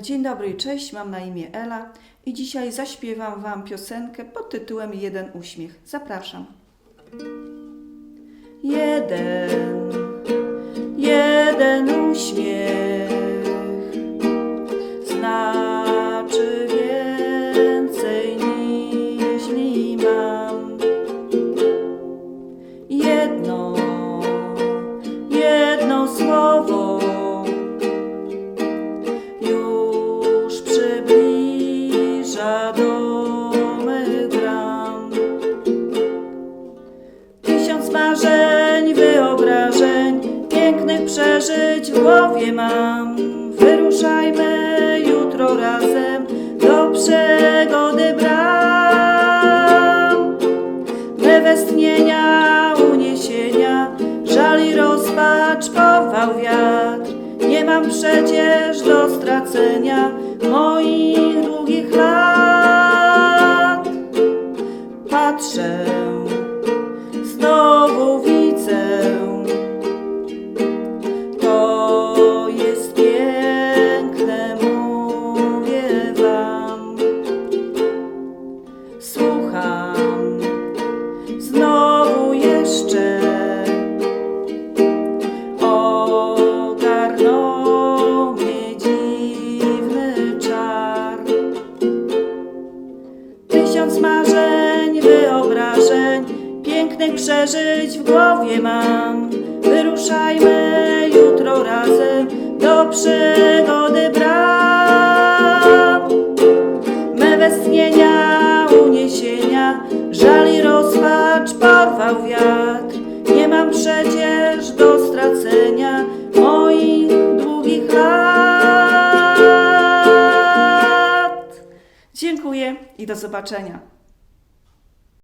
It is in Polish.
Dzień dobry i cześć, mam na imię Ela i dzisiaj zaśpiewam Wam piosenkę pod tytułem Jeden uśmiech. Zapraszam. Jeden, jeden uśmiech znaczy więcej niż mam. Jedno, przeżyć w głowie mam. Wyruszajmy jutro razem do przygody bram. Me westchnienia, uniesienia, żal i rozpacz porwał wiatr. Nie mam przecież do stracenia moich długich lat. Patrzę, marzeń, wyobrażeń, pięknych przeżyć w głowie mam. Wyruszajmy jutro razem do przygody bram. Me westchnienia, uniesienia, żal i rozpacz porwał wiatr. Nie mam przecież do stracenia moich długich lat. Dziękuję i do zobaczenia.